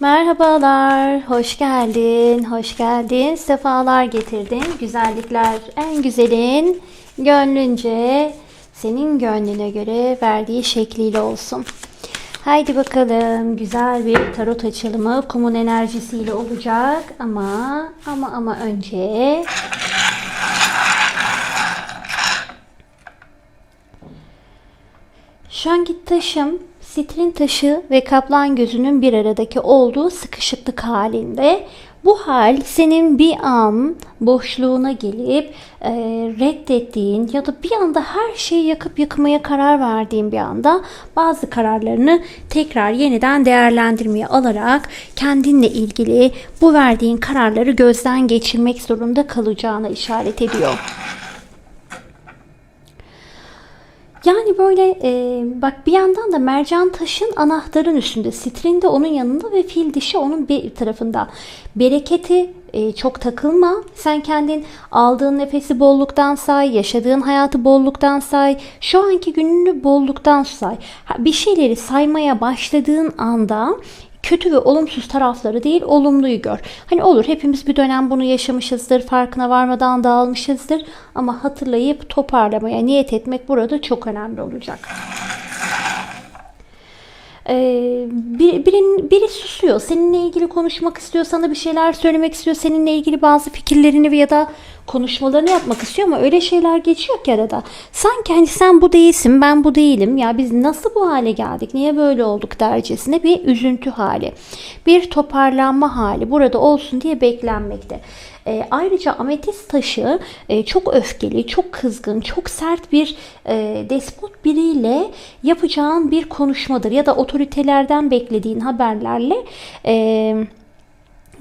Merhabalar, hoş geldin, hoş geldin, sefalar getirdin. Güzellikler en güzelin gönlünce, senin gönlüne göre verdiği şekliyle olsun. Haydi bakalım, güzel bir tarot açılımı kumun enerjisiyle olacak ama ama ama önce Şangit taşım, sitrin taşı ve kaplan gözünün bir aradaki olduğu sıkışıklık halinde bu hal senin bir an boşluğuna gelip e, reddettiğin ya da bir anda her şeyi yakıp yıkmaya karar verdiğin bir anda bazı kararlarını tekrar yeniden değerlendirmeye alarak kendinle ilgili bu verdiğin kararları gözden geçirmek zorunda kalacağına işaret ediyor. Yani böyle e, bak bir yandan da mercan taşın anahtarın üstünde, sitrin de onun yanında ve fil dişi onun bir tarafında. Bereketi e, çok takılma. Sen kendin aldığın nefesi bolluktan say, yaşadığın hayatı bolluktan say, şu anki gününü bolluktan say. Bir şeyleri saymaya başladığın anda kötü ve olumsuz tarafları değil olumluyu gör. Hani olur hepimiz bir dönem bunu yaşamışızdır, farkına varmadan dağılmışızdır ama hatırlayıp toparlamaya niyet etmek burada çok önemli olacak. Ee, bir, birin, biri susuyor. Seninle ilgili konuşmak istiyor, sana bir şeyler söylemek istiyor. Seninle ilgili bazı fikirlerini ya da konuşmalarını yapmak istiyor ama öyle şeyler geçiyor ki arada. Sanki hani sen bu değilsin, ben bu değilim. Ya biz nasıl bu hale geldik, niye böyle olduk dercesine bir üzüntü hali. Bir toparlanma hali burada olsun diye beklenmekte. E, ayrıca ametist taşı e, çok öfkeli, çok kızgın, çok sert bir e, despot biriyle yapacağın bir konuşmadır ya da otoritelerden beklediğin haberlerle e,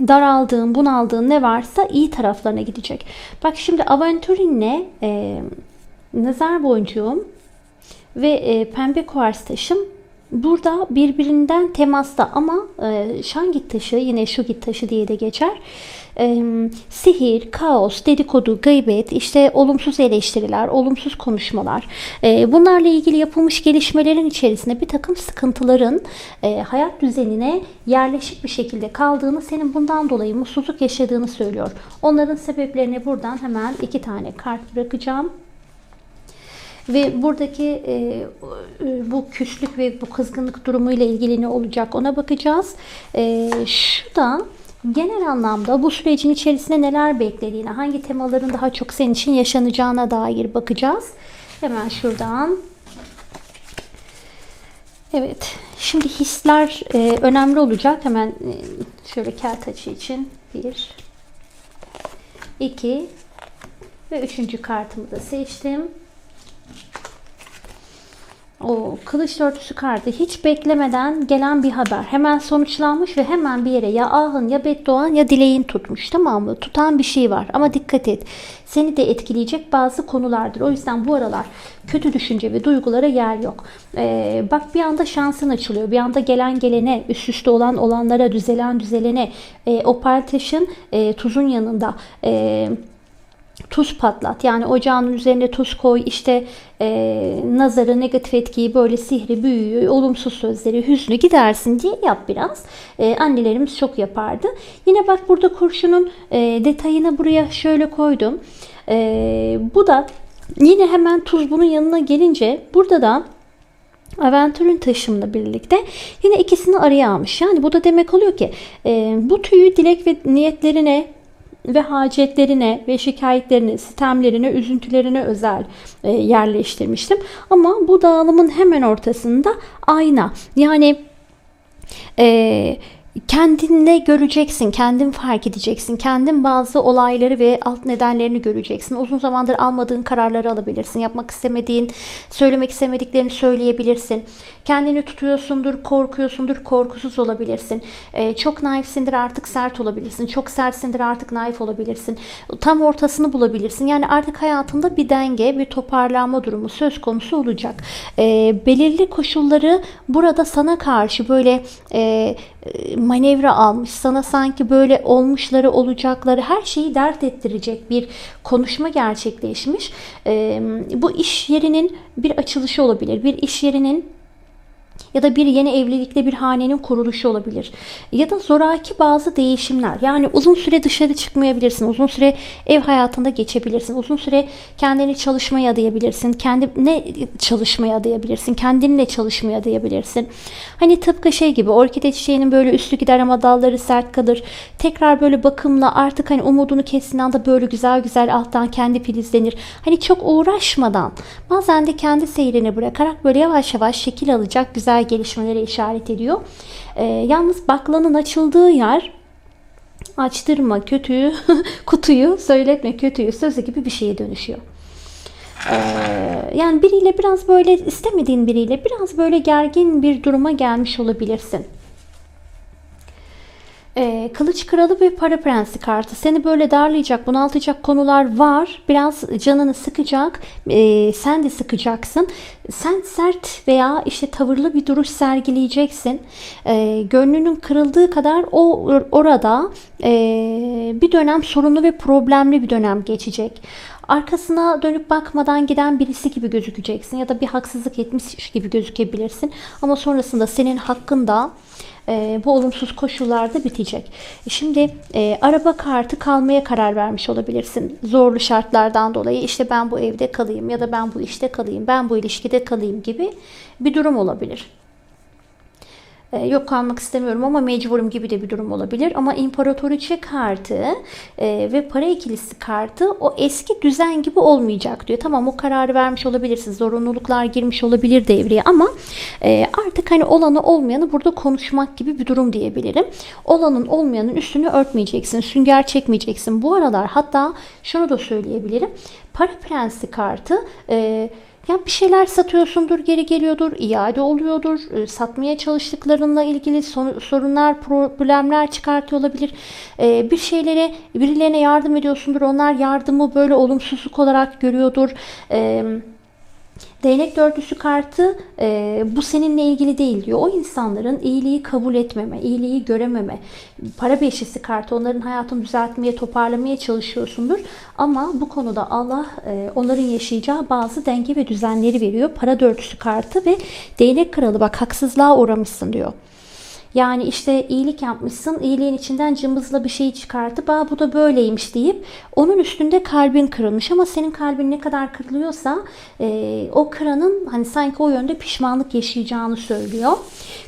daraldığın, bunaldığın ne varsa iyi taraflarına gidecek. Bak şimdi aventurinle e, nazar boncuğum ve e, pembe kuvars taşım burada birbirinden temasta ama e, şangit taşı yine şu git taşı diye de geçer. E, sihir, kaos, dedikodu, gıybet, işte olumsuz eleştiriler, olumsuz konuşmalar. E, bunlarla ilgili yapılmış gelişmelerin içerisinde bir takım sıkıntıların e, hayat düzenine yerleşik bir şekilde kaldığını, senin bundan dolayı mutsuzluk yaşadığını söylüyor. Onların sebeplerini buradan hemen iki tane kart bırakacağım. Ve buradaki e, e, bu küslük ve bu kızgınlık durumuyla ilgili ne olacak ona bakacağız. E, şu da genel anlamda bu sürecin içerisinde neler beklediğine, hangi temaların daha çok senin için yaşanacağına dair bakacağız. Hemen şuradan. Evet. Şimdi hisler e, önemli olacak. Hemen e, şöyle kağıt açı için bir, iki ve üçüncü kartımı da seçtim. O kılıç dörtlüsü kartı hiç beklemeden gelen bir haber. Hemen sonuçlanmış ve hemen bir yere ya ahın ya bedduan ya dileğin tutmuş tamam mı? Tutan bir şey var ama dikkat et. Seni de etkileyecek bazı konulardır. O yüzden bu aralar kötü düşünce ve duygulara yer yok. Ee, bak bir anda şansın açılıyor. Bir anda gelen gelene, üst üste olan olanlara, düzelen düzelene, e, o partaşın e, tuzun yanında. E, tuz patlat. Yani ocağın üzerine tuz koy. işte e, nazarı, negatif etkiyi, böyle sihri, büyüyü, olumsuz sözleri, hüznü gidersin diye yap biraz. E, annelerimiz çok yapardı. Yine bak burada kurşunun e, detayını buraya şöyle koydum. E, bu da yine hemen tuz bunun yanına gelince burada da Aventur'un taşımla birlikte yine ikisini araya almış. Yani bu da demek oluyor ki e, bu tüyü dilek ve niyetlerine ve hacetlerine ve şikayetlerine, sistemlerine, üzüntülerine özel e, yerleştirmiştim. Ama bu dağılımın hemen ortasında ayna. Yani e, kendinle göreceksin, kendin fark edeceksin, kendin bazı olayları ve alt nedenlerini göreceksin. Uzun zamandır almadığın kararları alabilirsin. Yapmak istemediğin, söylemek istemediklerini söyleyebilirsin. Kendini tutuyorsundur, korkuyorsundur, korkusuz olabilirsin. Ee, çok naifsindir artık sert olabilirsin. Çok sertsindir artık naif olabilirsin. Tam ortasını bulabilirsin. Yani artık hayatında bir denge, bir toparlanma durumu söz konusu olacak. Ee, belirli koşulları burada sana karşı böyle e, manevra almış. Sana sanki böyle olmuşları, olacakları her şeyi dert ettirecek bir konuşma gerçekleşmiş. Bu iş yerinin bir açılışı olabilir. Bir iş yerinin Ya da bir yeni evlilikte bir hanenin kuruluşu olabilir. Ya da zoraki bazı değişimler. Yani uzun süre dışarı çıkmayabilirsin. Uzun süre ev hayatında geçebilirsin. Uzun süre kendini çalışmaya adayabilirsin. Kendine çalışmaya adayabilirsin. Kendinle çalışmaya adayabilirsin. Hani tıpkı şey gibi orkide çiçeğinin böyle üstü gider ama dalları sert kalır. Tekrar böyle bakımla artık hani umudunu kestiğin anda böyle güzel güzel alttan kendi filizlenir. Hani çok uğraşmadan bazen de kendi seyrini bırakarak böyle yavaş yavaş şekil alacak güzel gelişmelere işaret ediyor. Ee, yalnız baklanın açıldığı yer açtırma kötüyü kutuyu söyletme kötüyü sözü gibi bir şeye dönüşüyor. Ee, yani biriyle biraz böyle istemediğin biriyle biraz böyle gergin bir duruma gelmiş olabilirsin. Ee, Kılıç Kralı ve Para Prensi kartı seni böyle darlayacak, bunaltacak konular var. Biraz canını sıkacak. Ee, sen de sıkacaksın. Sen sert veya işte tavırlı bir duruş sergileyeceksin. Ee, gönlünün kırıldığı kadar o orada e, bir dönem sorunlu ve problemli bir dönem geçecek. Arkasına dönüp bakmadan giden birisi gibi gözükeceksin ya da bir haksızlık etmiş gibi gözükebilirsin. Ama sonrasında senin hakkında e, bu olumsuz koşullarda bitecek. E, Şimdi e, araba kartı kalmaya karar vermiş olabilirsin. Zorlu şartlardan dolayı işte ben bu evde kalayım ya da ben bu işte kalayım, ben bu ilişkide kalayım gibi bir durum olabilir. E, yok kalmak istemiyorum ama mecburum gibi de bir durum olabilir. Ama imparatoriçe kartı e, ve para ikilisi kartı o eski düzen gibi olmayacak diyor. Tamam o kararı vermiş olabilirsin. Zorunluluklar girmiş olabilir devreye ama e, artık hani olanı olmayanı burada konuşmak gibi bir durum diyebilirim. Olanın olmayanın üstünü örtmeyeceksin. Sünger çekmeyeceksin. Bu aralar hatta şunu da söyleyebilirim. Para prensi kartı e, ya bir şeyler satıyorsundur, geri geliyordur, iade oluyordur, e, satmaya çalıştıklarınla ilgili sorunlar, problemler çıkartıyor olabilir. E, Bir şeylere, birilerine yardım ediyorsundur, onlar yardımı böyle olumsuzluk olarak görüyordur. E, Değnek dörtlüsü kartı e, bu seninle ilgili değil diyor. O insanların iyiliği kabul etmeme, iyiliği görememe. Para beşlisi kartı onların hayatını düzeltmeye, toparlamaya çalışıyorsundur. Ama bu konuda Allah e, onların yaşayacağı bazı denge ve düzenleri veriyor. Para dörtlüsü kartı ve değnek kralı bak haksızlığa uğramışsın diyor. Yani işte iyilik yapmışsın, iyiliğin içinden cımbızla bir şey çıkartıp Aa, bu da böyleymiş deyip onun üstünde kalbin kırılmış ama senin kalbin ne kadar kırılıyorsa e, o kıranın hani sanki o yönde pişmanlık yaşayacağını söylüyor.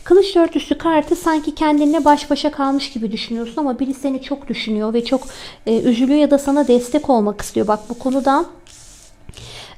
Kılıç dörtlüsü kartı sanki kendinle baş başa kalmış gibi düşünüyorsun ama biri seni çok düşünüyor ve çok e, üzülüyor ya da sana destek olmak istiyor. Bak bu konuda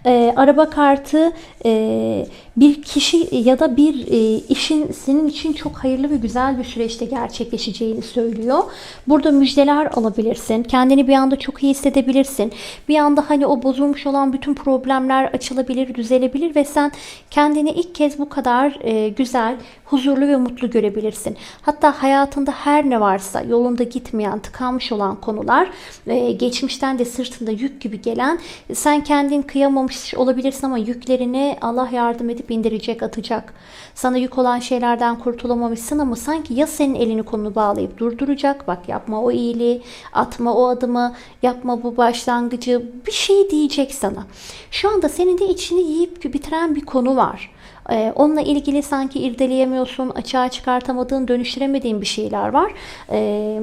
e, araba kartı e, bir kişi ya da bir e, işin senin için çok hayırlı ve güzel bir süreçte gerçekleşeceğini söylüyor. Burada müjdeler alabilirsin. Kendini bir anda çok iyi hissedebilirsin. Bir anda hani o bozulmuş olan bütün problemler açılabilir, düzelebilir ve sen kendini ilk kez bu kadar e, güzel, huzurlu ve mutlu görebilirsin. Hatta hayatında her ne varsa yolunda gitmeyen, tıkanmış olan konular, e, geçmişten de sırtında yük gibi gelen, sen kendin kıyamamış olabilirsin ama yüklerini Allah yardım edip indirecek, atacak. Sana yük olan şeylerden kurtulamamışsın ama sanki ya senin elini kolunu bağlayıp durduracak, bak yapma o iyiliği, atma o adımı, yapma bu başlangıcı, bir şey diyecek sana. Şu anda senin de içini yiyip bitiren bir konu var. Ee, onunla ilgili sanki irdeleyemiyorsun, açığa çıkartamadığın, dönüştüremediğin bir şeyler var. Ee,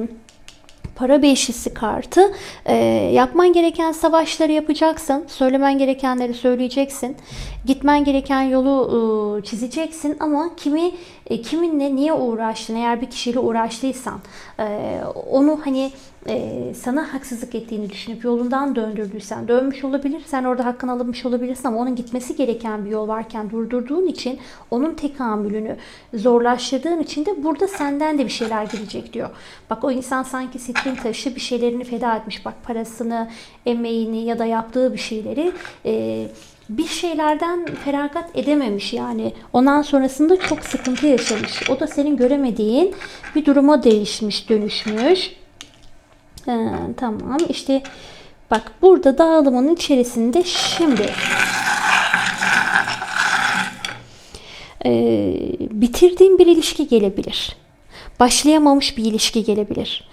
para beşlisi kartı e, yapman gereken savaşları yapacaksın. Söylemen gerekenleri söyleyeceksin. Gitmen gereken yolu e, çizeceksin ama kimi e, kiminle niye uğraştın eğer bir kişiyle uğraştıysan e, onu hani e, sana haksızlık ettiğini düşünüp yolundan döndürdüysen dönmüş olabilir. Sen orada hakkını alınmış olabilirsin ama onun gitmesi gereken bir yol varken durdurduğun için onun tekamülünü zorlaştırdığın için de burada senden de bir şeyler gelecek diyor. Bak o insan sanki sitrin taşı bir şeylerini feda etmiş. Bak parasını, emeğini ya da yaptığı bir şeyleri e, bir şeylerden feragat edememiş yani. Ondan sonrasında çok sıkıntı yaşamış. O da senin göremediğin bir duruma değişmiş, dönüşmüş. Ee, tamam işte bak burada dağılımın içerisinde şimdi e, bitirdiğin bir ilişki gelebilir. Başlayamamış bir ilişki gelebilir.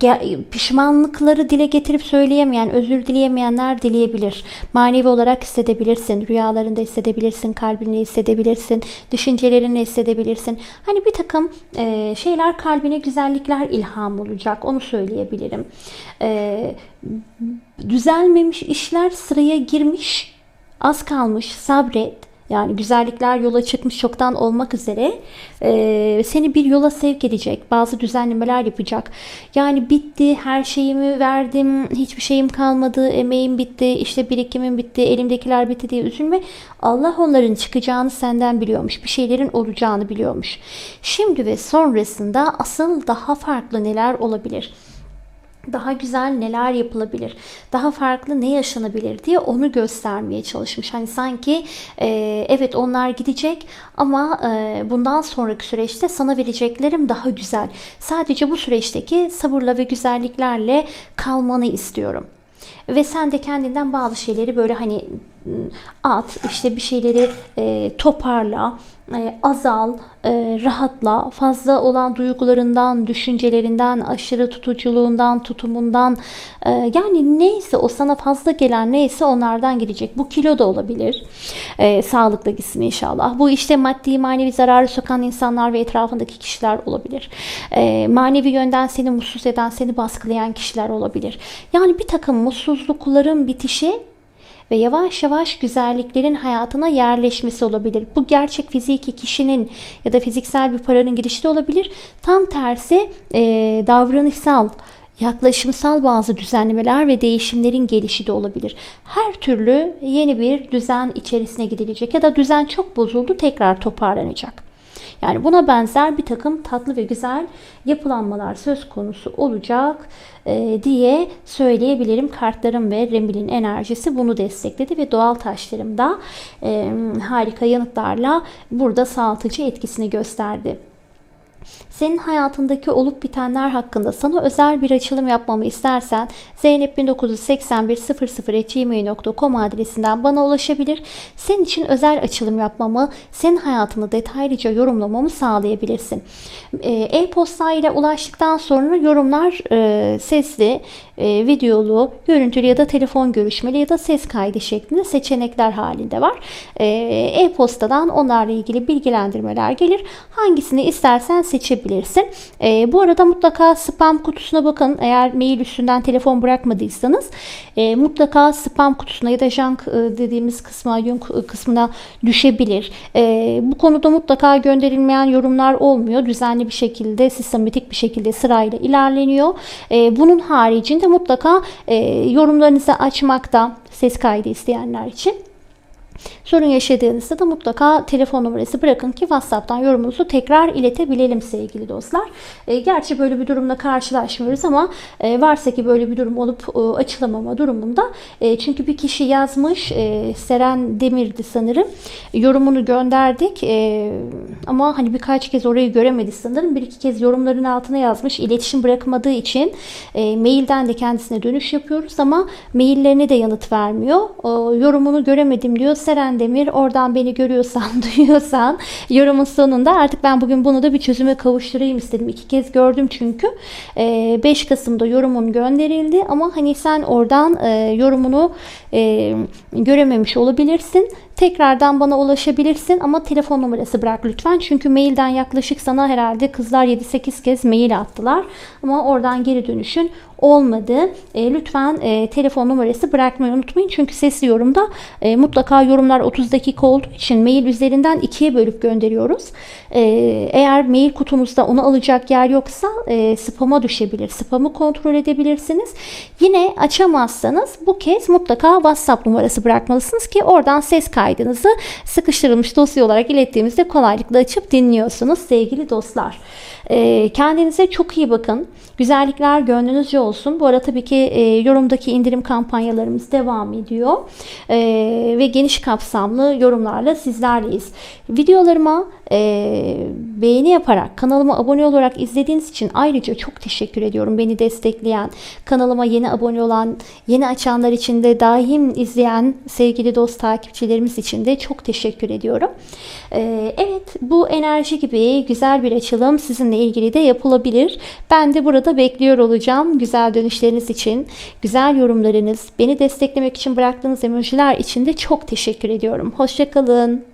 Ge- pişmanlıkları dile getirip söyleyemeyen, özür dileyemeyenler dileyebilir. Manevi olarak hissedebilirsin, rüyalarında hissedebilirsin, kalbinde hissedebilirsin, düşüncelerini hissedebilirsin. Hani bir takım e, şeyler kalbine güzellikler ilham olacak, onu söyleyebilirim. Ee, düzelmemiş işler sıraya girmiş, az kalmış, sabret. Yani güzellikler yola çıkmış çoktan olmak üzere e, seni bir yola sevk edecek. Bazı düzenlemeler yapacak. Yani bitti, her şeyimi verdim, hiçbir şeyim kalmadı, emeğim bitti, işte birikimim bitti, elimdekiler bitti diye üzülme. Allah onların çıkacağını senden biliyormuş. Bir şeylerin olacağını biliyormuş. Şimdi ve sonrasında asıl daha farklı neler olabilir? Daha güzel neler yapılabilir, daha farklı ne yaşanabilir diye onu göstermeye çalışmış. Hani sanki e, evet onlar gidecek ama e, bundan sonraki süreçte sana vereceklerim daha güzel. Sadece bu süreçteki sabırla ve güzelliklerle kalmanı istiyorum. Ve sen de kendinden bazı şeyleri böyle hani at, işte bir şeyleri e, toparla, e, azal, e, rahatla, fazla olan duygularından, düşüncelerinden, aşırı tutuculuğundan, tutumundan e, yani neyse o sana fazla gelen neyse onlardan gidecek. Bu kilo da olabilir. E, sağlıkla gitsin inşallah. Bu işte maddi manevi zararı sokan insanlar ve etrafındaki kişiler olabilir. E, manevi yönden seni mutsuz eden, seni baskılayan kişiler olabilir. Yani bir takım mutsuzlukların bitişi ve yavaş yavaş güzelliklerin hayatına yerleşmesi olabilir. Bu gerçek fiziki kişinin ya da fiziksel bir paranın girişi de olabilir. Tam tersi e, davranışsal, yaklaşımsal bazı düzenlemeler ve değişimlerin gelişi de olabilir. Her türlü yeni bir düzen içerisine gidilecek ya da düzen çok bozuldu tekrar toparlanacak. Yani buna benzer bir takım tatlı ve güzel yapılanmalar söz konusu olacak e, diye söyleyebilirim. Kartlarım ve Remil'in enerjisi bunu destekledi ve doğal taşlarım da e, harika yanıtlarla burada sağaltıcı etkisini gösterdi. Senin hayatındaki olup bitenler hakkında sana özel bir açılım yapmamı istersen zeynep198100.gmail.com adresinden bana ulaşabilir. Senin için özel açılım yapmamı, senin hayatını detaylıca yorumlamamı sağlayabilirsin. Ee, e-posta ile ulaştıktan sonra yorumlar e, sesli, e, videolu, görüntülü ya da telefon görüşmeli ya da ses kaydı şeklinde seçenekler halinde var. E, e-postadan onlarla ilgili bilgilendirmeler gelir. Hangisini istersen seçebilirsin. E, bu arada mutlaka spam kutusuna bakın. Eğer mail üstünden telefon bırakmadıysanız e, mutlaka spam kutusuna ya da junk e, dediğimiz kısma, yunk kısmına düşebilir. E, bu konuda mutlaka gönderilmeyen yorumlar olmuyor. Düzenli bir şekilde, sistematik bir şekilde sırayla ilerleniyor. E, bunun haricinde mutlaka e, yorumlarınızı açmakta ses kaydı isteyenler için Sorun yaşadığınızda da mutlaka telefon numarası bırakın ki WhatsApp'tan yorumunuzu tekrar iletebilelim sevgili dostlar. E, gerçi böyle bir durumla karşılaşmıyoruz ama e, varsa ki böyle bir durum olup e, açılamama durumunda e, çünkü bir kişi yazmış e, Seren Demir'di sanırım yorumunu gönderdik e, ama hani birkaç kez orayı göremedi sanırım bir iki kez yorumların altına yazmış iletişim bırakmadığı için e, mailden de kendisine dönüş yapıyoruz ama maillerine de yanıt vermiyor. E, yorumunu göremedim diyor. Seren Demir oradan beni görüyorsan, duyuyorsan yorumun sonunda artık ben bugün bunu da bir çözüme kavuşturayım istedim. İki kez gördüm çünkü. 5 Kasım'da yorumun gönderildi ama hani sen oradan yorumunu görememiş olabilirsin. Tekrardan bana ulaşabilirsin ama telefon numarası bırak lütfen. Çünkü mailden yaklaşık sana herhalde kızlar 7-8 kez mail attılar. Ama oradan geri dönüşün olmadı. E, lütfen e, telefon numarası bırakmayı unutmayın. Çünkü sesli yorumda e, mutlaka yorumlar 30 dakika olduğu için mail üzerinden ikiye bölüp gönderiyoruz. E, eğer mail kutunuzda onu alacak yer yoksa e, spama düşebilir. Spamı kontrol edebilirsiniz. Yine açamazsanız bu kez mutlaka WhatsApp numarası bırakmalısınız ki oradan ses kaydınızı sıkıştırılmış dosya olarak ilettiğimizde kolaylıkla açıp dinliyorsunuz sevgili dostlar. E, kendinize çok iyi bakın. Güzellikler gönlünüzce olsun. Bu arada tabii ki e, yorumdaki indirim kampanyalarımız devam ediyor. E, ve geniş kapsamlı yorumlarla sizlerleyiz. Videolarıma e, beğeni yaparak kanalıma abone olarak izlediğiniz için ayrıca çok teşekkür ediyorum. Beni destekleyen, kanalıma yeni abone olan, yeni açanlar için de daim izleyen sevgili dost takipçilerimiz için de çok teşekkür ediyorum. Ee, evet bu enerji gibi güzel bir açılım sizinle ilgili de yapılabilir. Ben de burada bekliyor olacağım güzel dönüşleriniz için, güzel yorumlarınız, beni desteklemek için bıraktığınız emojiler için de çok teşekkür ediyorum. Hoşçakalın.